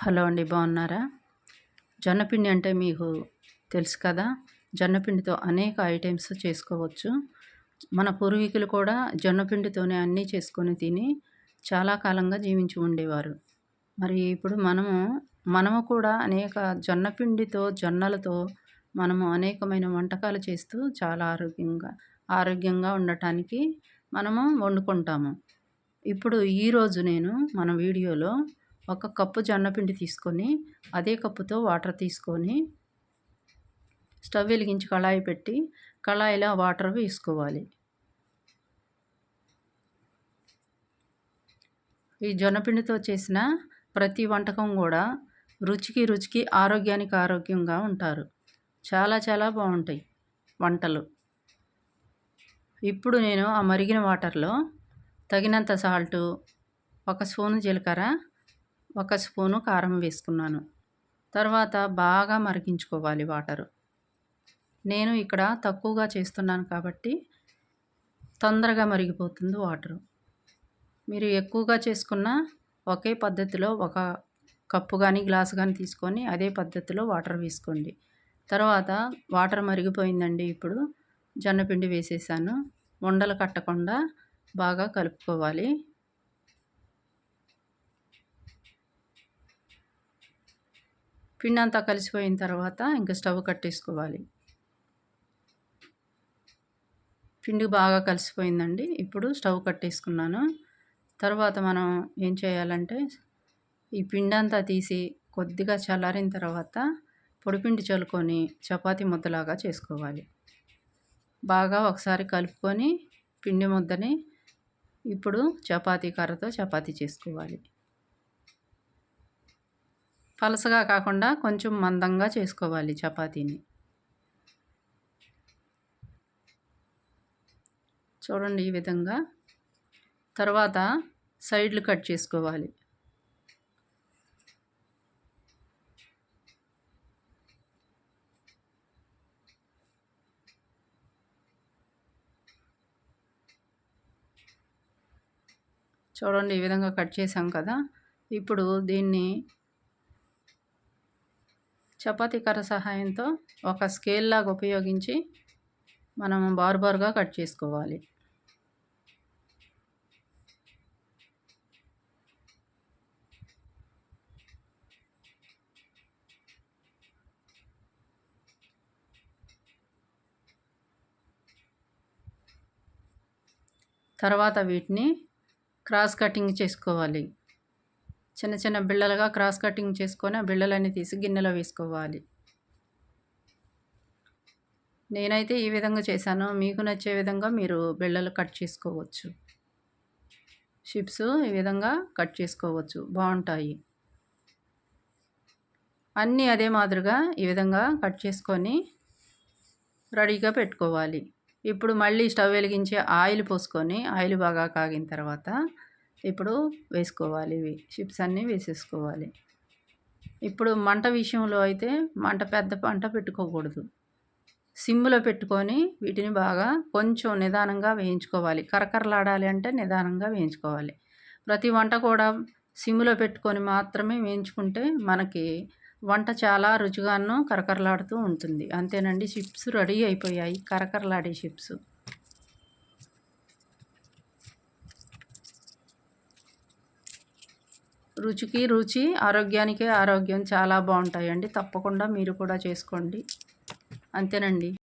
Hello అండి బాగున్నారా? జొన్నపిండి అంటే మీకు తెలుసు కదా జొన్నపిండితో అనేక ఐటమ్స్ చేసుకోవచ్చు. మన పూర్వీకులు కూడా జొన్నపిండితోనే అన్నీ చేసుకొని తిని చాలా కాలంగా జీవించి ఉండేవారు. మరి ఇప్పుడు మనము మనము కూడా అనేక జొన్నపిండితో జొన్నలతో మనము అనేకమైన వంటకాలు చేస్తూ చాలా ఆరోగ్యంగా ఆరోగ్యంగా ఉండటానికి మనము వండుకుంటాము. ఇప్పుడు ఈరోజు నేను మన వీడియోలో ఒక కప్పు జొన్నపిండి తీసుకొని అదే కప్పుతో వాటర్ తీసుకొని స్టవ్ వెలిగించి కళాయి పెట్టి కళాయిలో వాటర్ వేసుకోవాలి. ఈ జొన్నపిండితో చేసిన ప్రతి వంటకం కూడా రుచికి రుచికి ఆరోగ్యానికి ఆరోగ్యంగా ఉంటారు. చాలా చాలా బాగుంటాయి వంటలు. ఇప్పుడు నేను ఆ మరిగిన వాటర్లో తగినంత సాల్టు ఒక స్పూను జీలకర్ర ఒక స్పూను కారం వేసుకున్నాను. తర్వాత బాగా మరిగించుకోవాలి వాటరు. నేను ఇక్కడ తక్కువగా చేస్తున్నాను కాబట్టి తొందరగా మరిగిపోతుంది వాటరు. మీరు ఎక్కువగా చేసుకున్న ఒకే పద్ధతిలో ఒక కప్పు కానీ గ్లాసు కానీ తీసుకొని అదే పద్ధతిలో వాటర్ వేసుకోండి. తర్వాత వాటర్ మరిగిపోయిందండి ఇప్పుడు. జొన్నపిండి వేసేసాను. ఉండలు కట్టకుండా బాగా కలుపుకోవాలి. పిండి అంతా కలిసిపోయిన తర్వాత ఇంకా స్టవ్ కట్టేసుకోవాలి. పిండి బాగా కలిసిపోయిందండి. ఇప్పుడు స్టవ్ కట్టేసుకున్నాను. తర్వాత మనం ఏం చేయాలంటే ఈ పిండి అంతా తీసి కొద్దిగా చల్లారిన తర్వాత పొడిపిండి చల్లుకొని చపాతీ ముద్దలాగా చేసుకోవాలి. బాగా ఒకసారి కలుపుకొని పిండి ముద్దని ఇప్పుడు చపాతీ కర్రతో చపాతీ చేసుకోవాలి. పలసగా కాకుండా కొంచెం మందంగా చేసుకోవాలి చపాతీని. చూడండి ఈ విధంగా. తర్వాత సైడ్లు కట్ చేసుకోవాలి. చూడండి ఈ విధంగా కట్ చేసాం కదా. ఇప్పుడు దీన్ని చపాతీ కర్ర సహాయంతో ఒక స్కేల్ లాగా ఉపయోగించి మనం బార్బార్గా కట్ చేసుకోవాలి. తర్వాత వీటిని క్రాస్ కటింగ్ చేసుకోవాలి. చిన్న చిన్న బిళ్ళలుగా క్రాస్ కటింగ్ చేసుకొని ఆ బిళ్ళలన్నీ తీసి గిన్నెలో వేసుకోవాలి. నేనైతే ఈ విధంగా చేశాను. మీకు నచ్చే విధంగా మీరు బిళ్ళలు కట్ చేసుకోవచ్చు. షిప్స్ ఈ విధంగా కట్ చేసుకోవచ్చు. బాగుంటాయి. అన్నీ అదే మాదిరిగా ఈ విధంగా కట్ చేసుకొని రెడీగా పెట్టుకోవాలి. ఇప్పుడు మళ్ళీ స్టవ్ వెలిగించి ఆయిల్ పోసుకొని ఆయిల్ బాగా కాగిన తర్వాత ఇప్పుడు వేసుకోవాలి. ఇవి చిప్స్ అన్నీ వేసేసుకోవాలి. ఇప్పుడు మంట విషయంలో అయితే మంట పెద్ద పంట పెట్టుకోకూడదు. సిమ్లో పెట్టుకొని వీటిని బాగా కొంచెం నిదానంగా వేయించుకోవాలి. కరకరలాడాలి అంటే నిదానంగా వేయించుకోవాలి. ప్రతి వంట కూడా సిమ్లో పెట్టుకొని మాత్రమే వేయించుకుంటే మనకి వంట చాలా రుచిగాను కరకరలాడుతూ ఉంటుంది. అంతేనండి చిప్స్ రెడీ అయిపోయాయి. కరకరలాడే చిప్స్. రుచికి రుచి ఆరోగ్యానికి ఆరోగ్యం చాలా బాగుంటాయండి. తప్పకుండా మీరు కూడా చేసుకోండి. అంతేనండి.